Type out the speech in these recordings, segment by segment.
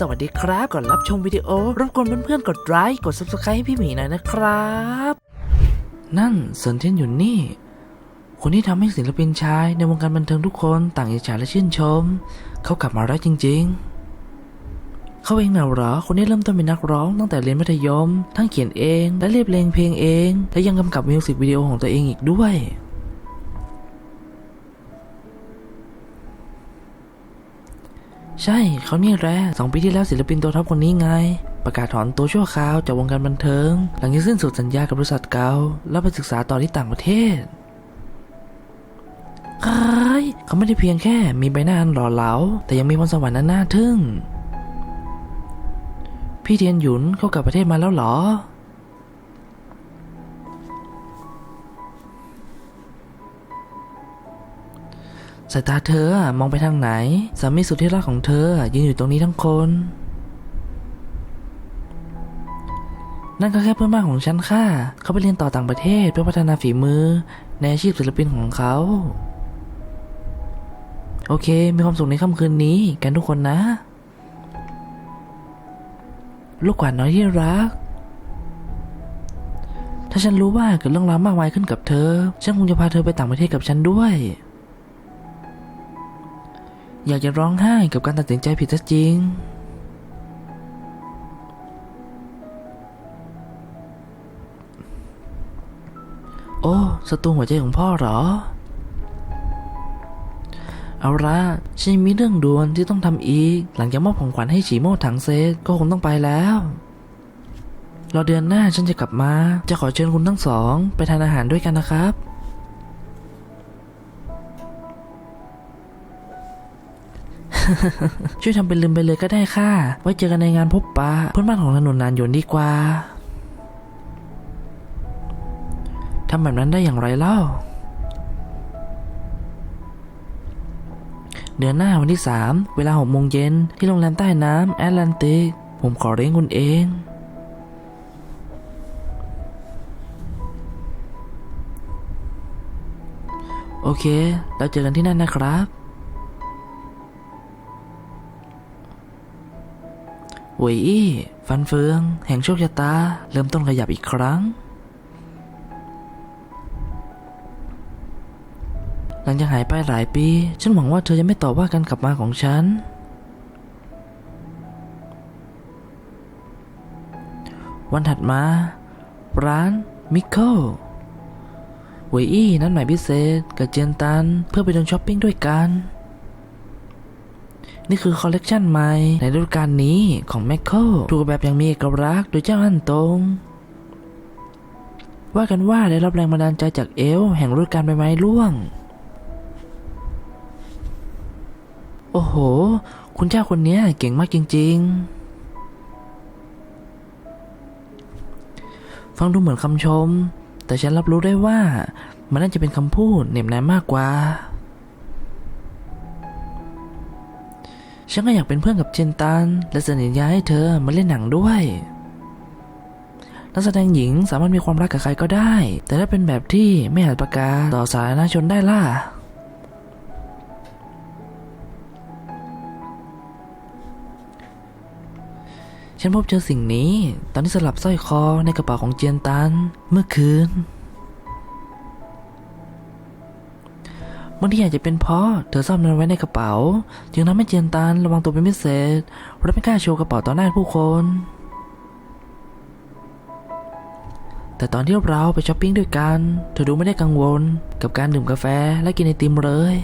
สวัสดีครับก่อนรับชมวิดีโอรบกวนเพื่อนๆกดไลค์กด subscribe ให้พี่หมีหน่อยนะครับ นั่นเซินเทียนหยุนนี่ คนที่ทำให้ศิลปินชายในวงการบันเทิงทุกคนต่างอิจฉาและชื่นชม เขากลับมาได้วจริง ๆเขาเองน่ะเหรอ คนที่เริ่มต้นเป็นนักร้องตั้งแต่เรียนมัธยม ทั้งเขียนเอง และเรียบเรียงเพลงเอง และยังกำกับมิวสิกวิดีโอของตัวเองอีกด้วย ใช่เขาเนี่ยแหละสองปีที่แล้วศิลปินตัวท็อปคนนี้ไง ประกาศถอนตัวชั่วคราวจากวงการบันเทิง หลังจากสิ้นสุดสัญญากับบริษัทเก่าแล้วไปศึกษาต่อที่ต่างประเทศเฮ้ยเขาไม่ได้เพียงแค่มีใบหน้าอันหล่อเหลา แต่ยังมีพรสวรรค์อันน่าทึ่ง พี่เทียนหยุนเข้ากลับประเทศมาแล้วเหรอ สายตาเธออะมองไปทางไหน สามีสุดที่รักของเธอยืนอยู่ตรงนี้ทั้งคน นั่นก็แค่เพื่อนบ้านของฉันค่ะ เขาไปเรียนต่อต่างประเทศเพื่อพัฒนาฝีมือ ในอาชีพศิลปินของเขา โอเค มีความสุขในค่ำคืนนี้กันทุกคนนะ ลูกกวาดน้อยที่รักถ้าฉันรู้ว่าเกิดเรื่องราวมากมายขึ้นกับเธอ ฉันคงจะพาเธอไปต่างประเทศกับฉันด้วย อยากจะร้องไห้กับการตัดสินใจผิดซะจริง โอ้ศัตรูหัวใจของพ่อเหรอ เอาละฉันมีเรื่องด่วนที่ต้องทำอีก หลังจากมอบของขวัญให้ฉีโม่ถังเซตก็คงต้องไปแล้วรอเดือนหน้าฉันจะกลับมา จะขอเชิญคุณทั้งสอง ไปทานอาหารด้วยกันนะครับ ช่วยทำเป็นลืมไปเลยก็ได้ค่ะ ไว้เจอกันในงานพบปะเพื่อนบ้านของถนนนานยนดีกว่าทำแบบนั้นได้อย่างไรเล่า เดือนหน้าวันที่ 3 เวลา6โมงเย็นที่โรงแรมใต้น้ำแอตแลนติก ผมขอเลี้ยงคุณเองโอเค แล้วเจอกันที่นั่นนะครับ หวยอี้ ฟันเฟือง แห่งโชคชะตา เริ่มต้นขยับอีกครั้ง หลังจากหายไปหลายปี ฉันหวังว่าเธอจะไม่ตอบว่าการกลับมาของฉัน วันถัดมา ร้านมิโคหวยอี้นัดหมายพิเศษกับเจียนตันเพื่อไปเดินช้อปปิ้งด้วยกัน นี่คือคอลเลกชันใหม่ในฤดูกาลนี้ของแมคโครถูกแบบอย่างมีเอกลักษณ์โดยเจ้าอันตงว่ากันว่าได้รับแรงบันดาลใจจากเอลแห่งฤดูกาลใบไม้ร่วง โอ้โห คุณเจ้าคนนี้เก่งมากจริง ๆ ฟังดูเหมือนคำชม แต่ฉันรับรู้ได้ว่า มันน่าจะเป็นคำพูดเหน็บแนมมากกว่า ฉันก็อยากเป็นเพื่อนกับเจนตัน และสัญญาให้เธอมาเล่นหนังด้วย นักแสดงหญิงสามารถมีความรักกับใครก็ได้ แต่ถ้าเป็นแบบที่ไม่อาจประกาศต่อสาธารณชนได้ล่ะฉันพบเจอสิ่งนี้ ตอนที่สลับสร้อยคอในกระเป๋าของเจียนตัน เมื่อคืน บางทีอาจจะเป็นเพราะเธอซ่อนมันไว้ในกระเป๋า จึงทำให้เจียนตันระวังตัวเป็นพิเศษและไม่กล้าโชว์กระเป๋าต่อหน้าผู้คน แต่ตอนที่เราไปช้อปปิ้งด้วยกัน เธอดูไม่ได้กังวลกับการดื่มกาแฟและกินไอติมเลย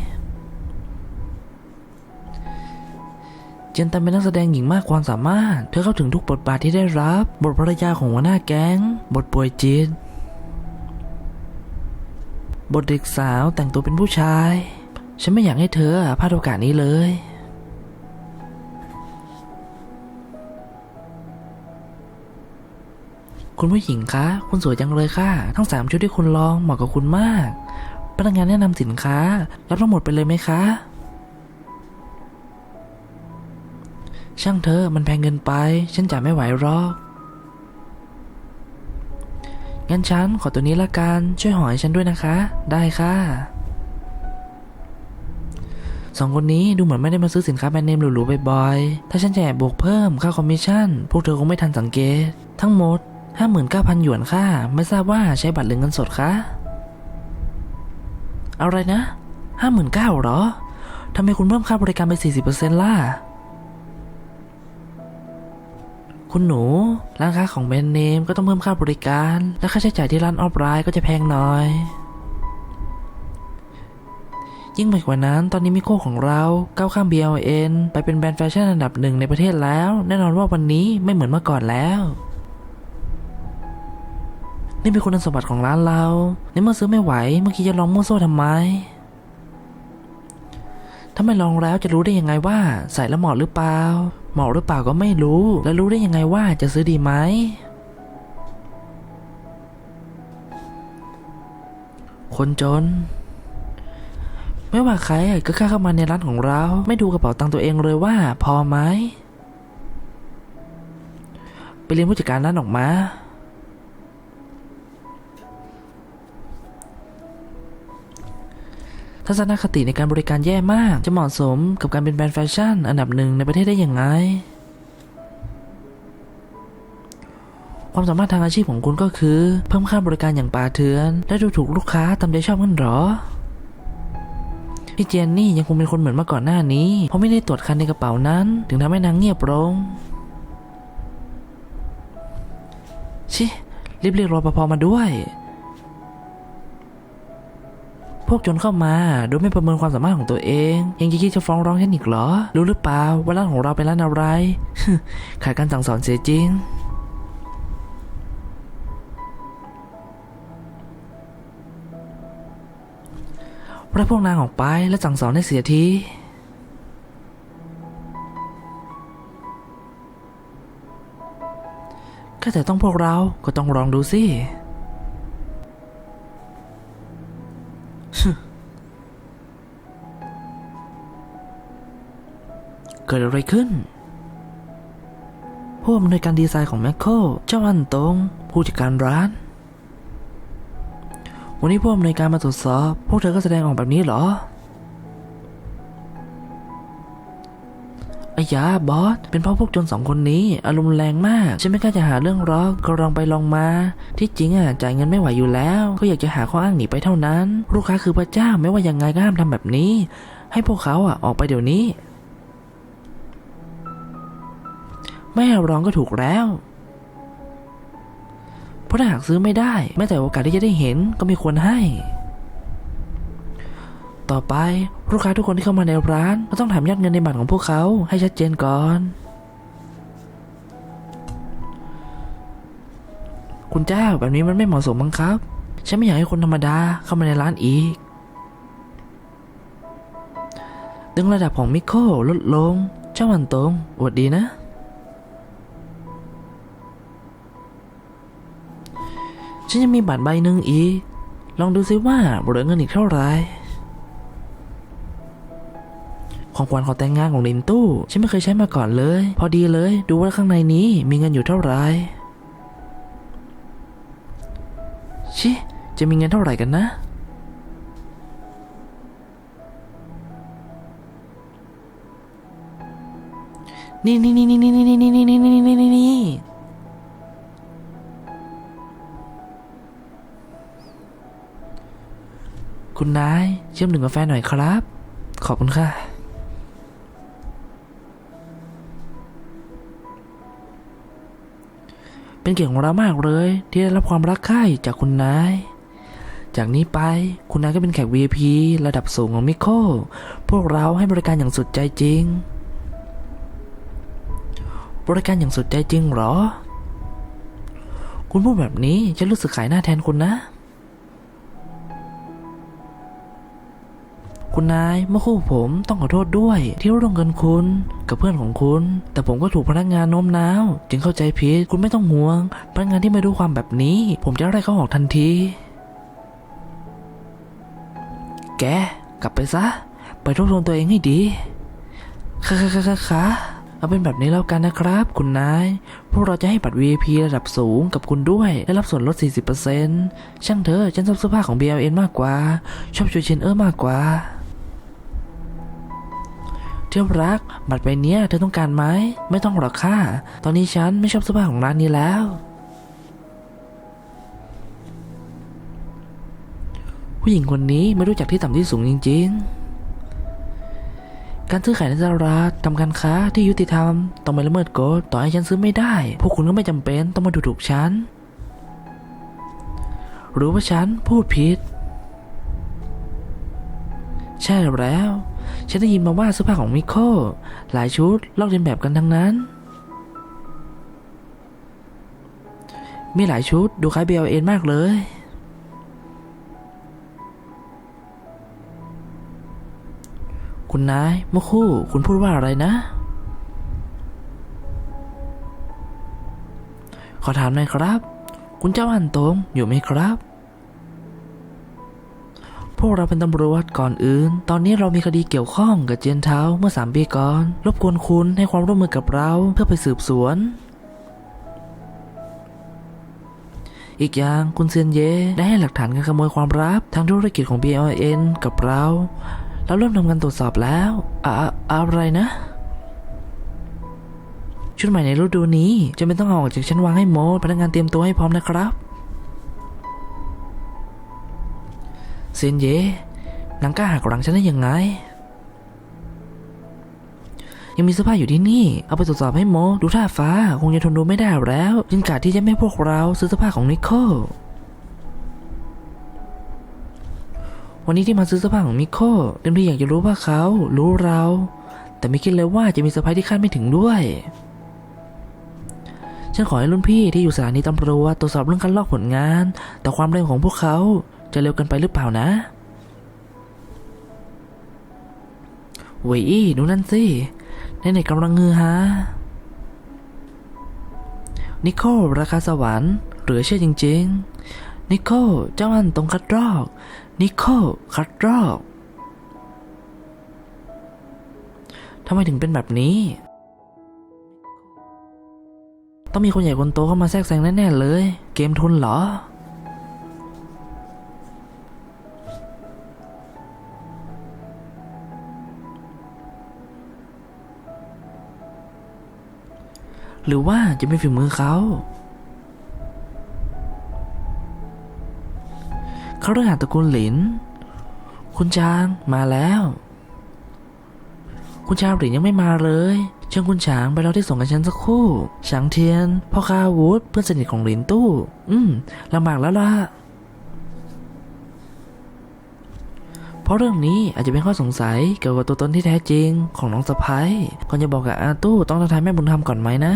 เจนตันเป็นนักแสดงหญิงมากความสามารถ เธอเข้าถึงทุกบทบาทที่ได้รับ บทภรรยาของหัวหน้าแก๊ง บทป่วยจิต บทเด็กสาวแต่งตัวเป็นผู้ชาย ฉันไม่อยากให้เธอพลาดโอกาสนี้เลย คุณผู้หญิงคะ คุณสวยจังเลยค่ะ ทั้งสามชุดที่คุณลองเหมาะกับคุณมาก พนักงานแนะนำสินค้า รับทั้งหมดไปเลยไหมคะ ช่างเธอมันแพงเกินไป ฉันจ่ายไม่ไหวหรอก งั้นฉันขอตัวนี้ละกัน ช่วยหอให้ฉันด้วยนะคะ ได้ค่ะสองคนนี้ดูเหมือนไม่ได้มาซื้อสินค้าแบรนด์เนมหรูๆบ่อยๆ ถ้าฉันจะแอบบวกเพิ่มค่าคอมมิชชั่น พวกเธอคงไม่ทันสังเกต ทั้งหมด 59,000 หยวนค่ะ ไม่ทราบว่าใช้บัตรหรือเงินสดคะอะไรนะ 59,000เหรอ ทำไมคุณเพิ่มค่าบริการไป 40%ล่ะ คุณหนู ร้านค้าของแบรนด์เนมก็ต้องเพิ่มค่าบริการ และค่าใช้จ่ายที่ร้านออฟไลน์ก็จะแพงหน่อย ยิ่งไปกว่านั้นตอนนี้มิโก้ของเราก้าวข้าม BLN ไปเป็นแบรนด์แฟชั่นอันดับหนึ่งในประเทศแล้ว แน่นอนว่าวันนี้ไม่เหมือนเมื่อก่อนแล้วนี่เป็นคุณสมบัติของร้านเราในเมื่อซื้อไม่ไหว เมื่อกี้จะลองมั่วโซ่ทำไม ถ้าไม่ลองแล้วจะรู้ได้ยังไงว่าใส่แล้วเหมาะหรือเปล่า เหมาะหรือเปล่าก็ไม่รู้ แล้วรู้ได้ยังไงว่าจะซื้อดีไหมคนจน ไม่ว่าใครก็กล้าเข้ามาในร้านของเรา ไม่ดูกระเป๋าตังค์ตัวเองเลยว่า พอไหมไปเรียนผู้จัดการร้านออกมา ทัศนคติในการบริการแย่มาก จะเหมาะสมกับการเป็นแบรนด์แฟชั่น อันดับหนึ่งในประเทศได้อยังไงความสามารถทางอาชีพของคุณก็คือ เพิ่มค่าบริการอย่างป่าเถื่อนและดูถูกลูกค้าตามใจชอบกันหรอพี่เจนนี่ยังคงเป็นคนเหมือนเมื่อก่อนหน้านี้ เพราะไม่ได้ตรวจคันในกระเป๋านั้น ถึงทำให้นางเงียบลงชิรีบเรียกรปภมาด้วย พวกจนเข้ามา โดยไม่ประเมินความสามารถของตัวเอง ยังจะคิดจะฟ้องร้องฉันอีกเหรอ รู้หรือเปล่าว่าร้านของเราเป็นร้านอะไร ขายการสั่งสอนเสียจริงพระพวกนางออกไปและสั่งสอนให้เสียทีแค่แต่ต้องพวกเราก็ต้องลองดูสิ เกิดอะไรขึ้น ผู้อำนวยการดีไซน์ของแมคโคเจ้าอันตง ผู้จัดการร้าน วันนี้ผู้อำนวยการมาตรวจสอบ พวกเธอก็แสดงออกแบบนี้เหรอไอ้ยาบอส เป็นเพราะพวกจนสองคนนี้ อารมณ์แรงมาก ฉันไม่กล้าจะหาเรื่องหรอกก็ลองไปลองมา ที่จริงอะจ่ายเงินไม่ไหวอยู่แล้ว ก็อยากจะหาข้ออ้างหนีไปเท่านั้น ลูกค้าคือพระเจ้าไม่ว่ายังไงก็ห้ามทำแบบนี้ ให้พวกเขาอะออกไปเดี๋ยวนี้ ไม่ร้องก็ถูกแล้ว เพราะถ้าหากซื้อไม่ได้ แม้แต่โอกาสที่จะได้เห็นก็ไม่ควรให้ ต่อไปลูกค้าทุกคนที่เข้ามาในร้าน ก็ต้องถามยอดเงินในบัตรของพวกเขาให้ชัดเจนก่อน คุณเจ้าแบบนี้มันไม่เหมาะสมมั้งครับ ฉันไม่อยากให้คนธรรมดาเข้ามาในร้านอีกดึงระดับของมิโคลดลงเจ้าวันตรงอวดดีนะ ฉันยังมีบัตรใบหนึ่งอีก ลองดูซิว่าเหลือเงินอีกเท่าไหร่ของขวัญของแต่งงานของลินตู้ ฉันไม่เคยใช้มาก่อนเลย พอดีเลยดูว่าข้างในนี้มีเงินอยู่เท่าไหร่ชิจะมีเงินเท่าไหร่กันนะ นี่นี่นี่นี่นี่นี่นี่นี่นี่นี่นี่ คุณนายเชื่อมหนึ่งกาแฟหน่อยครับ ขอบคุณค่ะ เป็นเกียรติของเรามากเลย ที่ได้รับความรักใคร่จากคุณนาย จากนี้ไปคุณนายก็เป็นแขก VIP ระดับสูงของมิโคพวกเราให้บริการอย่างสุดใจจริง บริการอย่างสุดใจจริงเหรอ คุณพูดแบบนี้จะรู้สึกขายหน้าแทนคุณนะ คุณนายเมื่อคู่ผมต้องขอโทษด้วย ที่ร่วมเงินคุณกับเพื่อนของคุณ แต่ผมก็ถูกพนักงานโน้มน้าว จึงเข้าใจผิดคุณไม่ต้องห่วง พนักงานที่ไม่รู้ความแบบนี้ ผมจะไล่เขาออกทันที แกกลับไปซะ ไปทบทวนตัวเองให้ดีค่ะค่ะค่ะค่ะเอาเป็นแบบนี้แล้วกันนะครับ คุณนาย พวกเราจะให้บัตร VIP ระดับสูงกับคุณด้วย ได้รับส่วนลด 40%ช่างเถอะฉันชอบเสื้อผ้าของ BLN มากกว่า ชอบชูเชนเออร์มากกว่า เที่ยวรัก บัตรใบเนี้ยเธอต้องการไหม ไม่ต้องหรอกค่ะ ตอนนี้ฉันไม่ชอบเสื้อผ้าของร้านนี้แล้ว ผู้หญิงคนนี้ไม่รู้จักที่ต่ำที่สูงจริง ๆ การซื้อขายในตลาดทำการค้าที่ยุติธรรม ต้องไม่ละเมิดกฎต่อให้ฉันซื้อไม่ได้ พวกคุณก็ไม่จำเป็นต้องมาดูถูกฉัน หรือว่าฉันพูดผิด ใช่แล้ว ฉันได้ยินมาว่าเสื้อผ้าของมิโคหลายชุดลอกเลียนแบบกันทั้งนั้น มีหลายชุดดูคล้าย BLN มากเลย คุณนายเมื่อคู่คุณพูดว่าอะไรนะ ขอถามหน่อยครับ คุณเจ้าอันตงอยู่ไหมครับ พวกเราเป็นตำรวจก่อนอื่น ตอนนี้เรามีคดีเกี่ยวข้องกับเจนเท้าเมื่อสามปีก่อน รบกวนคุณให้ความร่วมมือกับเราเพื่อไปสืบสวน อีกอย่างคุณเซียนเย่ได้ให้หลักฐานการขโมยความลับทางธุรกิจของ BLN กับเราเราเริ่มทำการตรวจสอบแล้วอะอะอะไรนะชุดใหม่ในฤดูนี้จะไม่ต้องเอาออกจากชั้นวางให้หมดพนักงานเตรียมตัวให้พร้อมนะครับ เซียนเย่นางกล้าหักหลังฉันได้ยังไง ยังมีเสื้อผ้าอยู่ที่นี่ เอาไปตรวจสอบให้หมดดูท่าฟ้า คงจะทนดูไม่ได้แล้วยินกาดที่จะไม่พวกเราซื้อเสื้อผ้าของนิโควันนี้ที่มาซื้อเสื้อผ้าของมิโคเต็มที่อยากจะรู้ว่าเขารู้เรา แต่ไม่คิดเลยว่าจะมีเซอร์ไพรส์ที่คาดไม่ถึงด้วย ฉันขอให้รุ่นพี่ที่อยู่สถานีตำรวจตรวจสอบเรื่องการลอกผลงาน แต่ความเร็วของพวกเขา จะเร็วกินไปหรือเปล่านะเว้ดูนั่นสิในไหนๆกำลังเงือฮานิโคลราคาสวรรค์เหลือเชื่อจริง ๆ นิโคลเจ้าอันตรงคัดรอก นิโคลคัดรอกทำไมถึงเป็นแบบนี้ ต้องมีคนใหญ่คนโตเข้ามาแทรกแซงแน่ ๆ เลย เกมทุนเหรอ หรือว่าจะเป็นฝีมือเขาเขาเรื่องหาตระกูลหลิน คุณจางมาแล้ว คุณชางหลินยังไม่มาเลยเชิญคุณฉางไปรอที่ส่งกับฉันสักครู่ฉางเทียนพ่อค้าวุธเพื่อนสนิทของหลินตู้ อืมลำบากแล้วล่ะ เพราะเรื่องนี้อาจจะเป็นข้อสงสัยเกี่ยวกับตัวตนที่แท้จริงของน้องสะพ้ายก่อนจะบอกกับอาตู้ต้องทักทายแม่บุญธรรมก่อนไหมนะ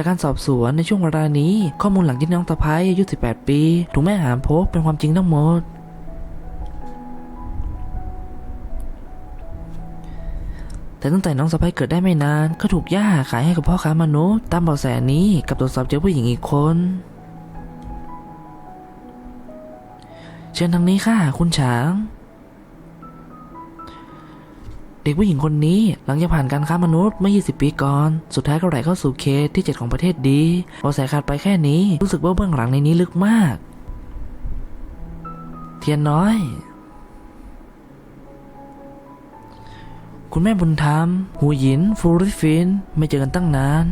จากการสอบสวนในช่วงเวลานี้ ข้อมูลหลังที่น้องสะพ้ายอายุ 18 ปีถูกแม่หามพบเป็นความจริงทั้งหมดแต่ตั้งแต่น้องสะพ้ายเกิดได้ไม่นาน ก็ถูกย่าขายให้กับพ่อค้ามนุษย์ ตามเบาะแสนี้กับตรวจสอบเจอผู้หญิงอีกคน เชิญทางนี้ค่ะ คุณฉาง ด็กผู้หญิงคนนี้หลังจากผ่านการค้ามนุษย์เมื่อ 20 ปีก่อน สุดท้ายก็ไหลเข้าสู่เขตที่ 7 ของประเทศดีเบาแสขาดไปแค่นี้ รู้สึกว่าเบื้องหลังในนี้ลึกมาก เทียนน้อย คุณแม่บุญธรรม หูหยิน ฟูริฟิน ไม่เจอกันตั้งนาน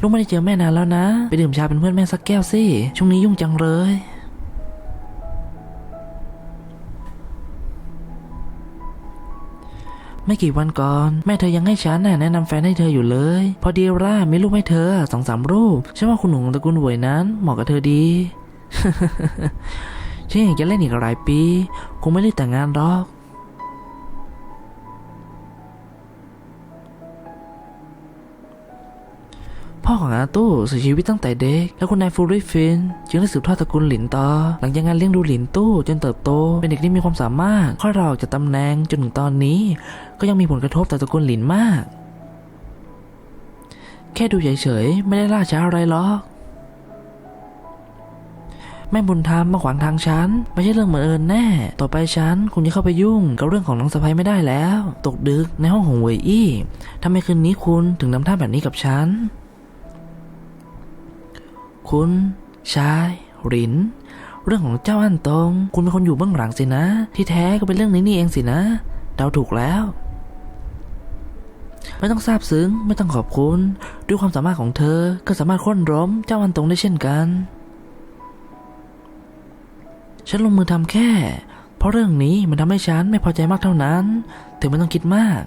ลูกไม่ได้เจอแม่นานแล้วนะ ไปดื่มชาเป็นเพื่อนแม่สักแก้วสิ ช่วงนี้ยุ่งจังเลย ไม่กี่วันก่อน แม่เธอยังให้ฉันแนะนำแฟนให้เธออยู่เลย พอดีร่ามีรูปให้เธอสองสามรูปฉันว่าคุณหนุ่มตระกูลหวยนั้นเหมาะกับเธอดีฉันอยากจะเล่นอีกหลายปี คงไม่ได้แต่งงานหรอก พ่อของอาตู้เสียชีวิตตั้งแต่เด็ก แล้วคุณนายฟูริฟิน จึงได้สืบทอดตระกูลหลินต่อ หลังจากงานเลี้ยงดูหลินตู้จนเติบโต เป็นเด็กที่มีความสามารถค่อยรออกจากตำแหน่งจนถึงตอนนี้ ก็ยังมีผลกระทบต่อตระกูลหลินมาก แค่ดูเฉยๆไม่ได้ล่าช้าอะไรหรอกแม่บุญธรรมมาขวางทางฉัน ไม่ใช่เรื่องบังเอิญแน่ ต่อไปฉันคงจะเข้าไปยุ่งกับเรื่องของน้องสะพ้ยไม่ได้แล้ว ตกดึกในห้องของเวยอี้ทำไมคืนนี้คุณถึงทำท่าแบบนี้กับฉัน คุณชายหลิน เรื่องของเจ้าอันตง คุณเป็นคนอยู่เบื้องหลังสินะ ที่แท้ก็เป็นเรื่องนี้นี่เองสินะเดาถูกแล้ว ไม่ต้องซาบซึ้งไม่ต้องขอบคุณ ด้วยความสามารถของเธอก็สามารถค้นล้มเจ้าอันตงได้เช่นกัน ฉันลงมือทำแค่ เพราะเรื่องนี้มันทำให้ฉันไม่พอใจมากเท่านั้น ถึงไม่ต้องคิดมาก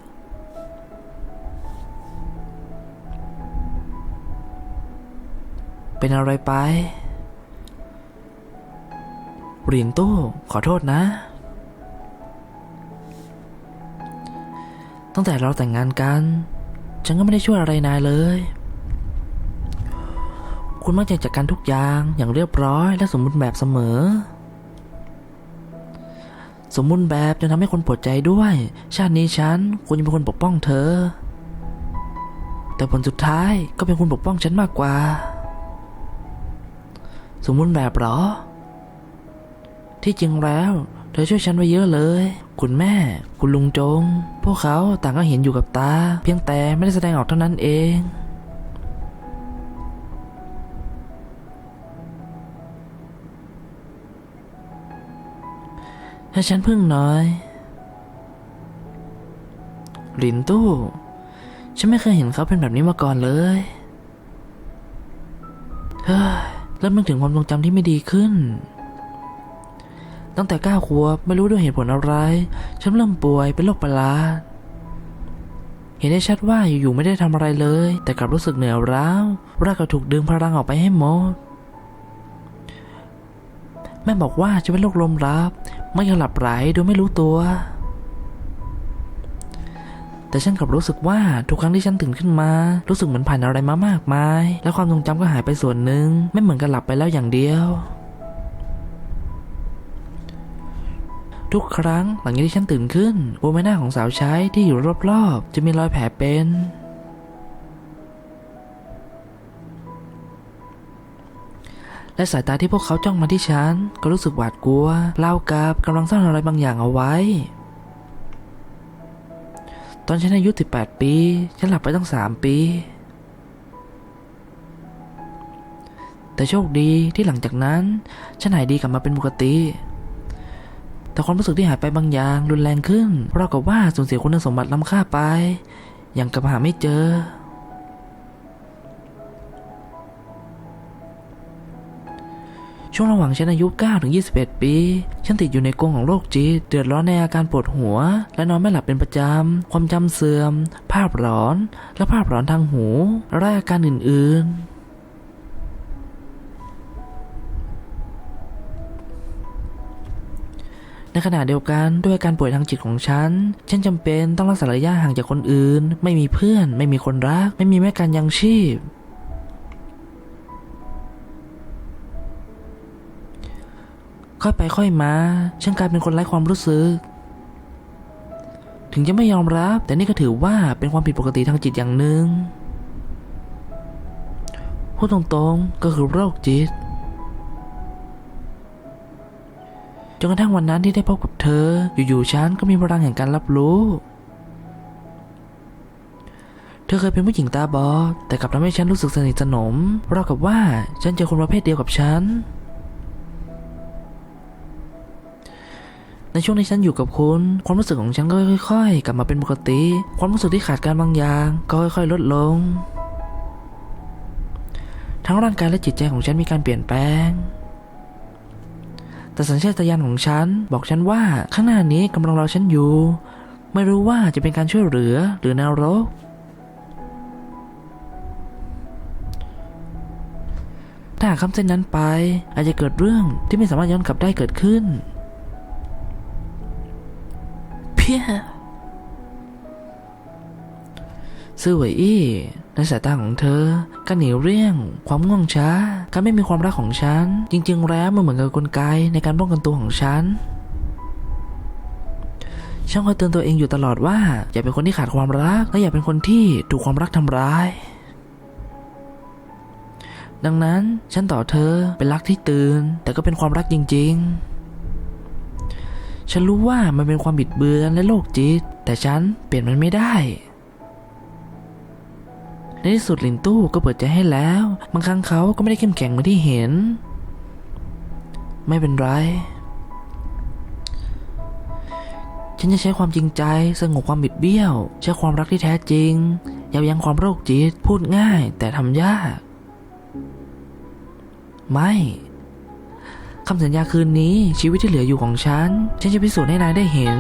เป็นอะไรไป เหรียญตู้ขอโทษนะ ตั้งแต่เราแต่งงานกัน ฉันก็ไม่ได้ช่วยอะไรนายเลย คุณมักจะจัดการทุกอย่างอย่างเรียบร้อยและสมบูรณ์แบบเสมอ สมบูรณ์แบบจนทำให้คนปวดใจด้วย ชาตินี้ฉันควรจะเป็นคนปกป้องเธอแต่ผลสุดท้ายก็เป็นคุณปกป้องฉันมากกว่า สมบูรณ์แบบหรอ ที่จริงแล้ว เธอช่วยฉันไว้เยอะเลย คุณแม่ คุณลุงจง พวกเขาต่างก็เห็นอยู่กับตา เพียงแต่ไม่ได้แสดงออกเท่านั้นเองให้ฉันพึ่งน่อยหลินตู้ ฉันไม่เคยเห็นเขาเป็นแบบนี้มาก่อนเลย เฮ้ย เริ่มนึกถึงความทรงจำที่ไม่ดีขึ้น ตั้งแต่ก้าขวบไม่รู้ด้วยเหตุผลอะไรฉันเริ่มป่วยเป็นโรคประหลาดเห็นได้ชัดว่าอยู่ๆไม่ได้ทำอะไรเลย แต่กลับรู้สึกเหนื่อยร้าวร่างก็ถูกดึงพลังออกไปให้หมดแม่บอกว่าจะเป็นโรคลมรับ ไม่ยอมหลับไหลโดยไม่รู้ตัว แต่ฉันกลับรู้สึกว่าทุกครั้งที่ฉันตื่นขึ้นมา รู้สึกเหมือนผ่านอะไรมามากมาย และความทรงจำก็หายไปส่วนหนึ่งไม่เหมือนกับหลับไปแล้วอย่างเดียวทุกครั้งหลังจากที่ฉันตื่นขึ้นบนใบหน้าของสาวใช้ที่อยู่รอบๆ จะมีรอยแผลเป็น และสายตาที่พวกเขาจ้องมาที่ฉัน ก็รู้สึกหวาดกลัวเล่ากับกำลังซ่อนอะไรบางอย่างเอาไว้ ตอนฉันอายุ18 ปี ฉันหลับไปตั้งสามปี แต่โชคดีที่หลังจากนั้น ฉันหายดีกลับมาเป็นปกติ แต่ความรู้สึกที่หายไปบางอย่างรุนแรงขึ้น เพราะกับว่าสูญเสียคุณสมบัติล้ำค่าไป อย่างกับหาไม่เจอ ช่วงระหว่างฉันอายุ9ถึง21 ปี ฉันติดอยู่ในกรงของโรคจิต เดือดร้อนในอาการปวดหัว และนอนไม่หลับเป็นประจำ ความจำเสื่อม ภาพหลอน และภาพหลอนทางหู และอาการอื่น ๆในขณะเดียวกันด้วยการป่วยทางจิตของฉัน ฉันจำเป็นต้องรักษาระยะห่างจากคนอื่น ไม่มีเพื่อน ไม่มีคนรัก ไม่มีแม้การยังชีพ ค่อยไปค่อยมาฉันกลายเป็นคนไร้ความรู้สึก ถึงจะไม่ยอมรับ แต่นี่ก็ถือว่าเป็นความผิดปกติทางจิตอย่างหนึ่งพูดตรงๆก็คือโรคจิตจนกระทั่งวันนั้นที่ได้พบกับเธอ อยู่ๆฉันก็มีพลังแห่งการรับรู้ เธอเคยเป็นผู้หญิงตาบอดแต่กลับทำให้ฉันรู้สึกสนิทสนมราวกับว่าฉันเจอคนประเภทเดียวกับฉัน ในช่วงที่ฉันอยู่กับคุณ ความรู้สึกของฉันก็ค่อย ๆ กลับมาเป็นปกติ ความรู้สึกที่ขาดการบางอย่าง ก็ค่อย ๆ ลดลง ทั้งร่างกายและจิตใจของฉันมีการเปลี่ยนแปลง แต่สัญชาตญาณของฉันบอกฉันว่าข้างหน้านี้กำลังรอฉันอยู่ ไม่รู้ว่าจะเป็นการช่วยเหลือหรือนรกถ้าหากคำเส้นนั้นไป อาจจะเกิดเรื่องที่ไม่สามารถย้อนกลับได้เกิดขึ้น เพี้ยซื่อเหวยอี้ในสายตาของเธอการหนีเรี่ยงความง่วงช้า การไม่มีความรักของฉัน จริง ๆ แล้วมันเหมือนกับกลไกในการป้องกันตัวของฉันฉันคอยเตือนตัวเองอยู่ตลอดว่า อย่าเป็นคนที่ขาดความรัก และอย่าเป็นคนที่ถูกความรักทำร้าย ดังนั้นฉันต่อเธอเป็นรักที่ตื่น แต่ก็เป็นความรักจริง ๆ ฉันรู้ว่ามันเป็นความบิดเบือนและโรคจิต แต่ฉันเปลี่ยนมันไม่ได้ ในที่สุดลินตู้ก็เปิดใจให้แล้ว บางครั้งเขาก็ไม่ได้เข้มแข็งเหมือนที่เห็น ไม่เป็นไร ฉันจะใช้ความจริงใจสงบความบิดเบี้ยว ใช้ความรักที่แท้จริงยับยั้งความโรคจิต พูดง่ายแต่ทำยาก ไม่ คำสัญญาคืนนี้ชีวิตที่เหลืออยู่ของฉัน ฉันจะพิสูจน์ให้นายได้เห็น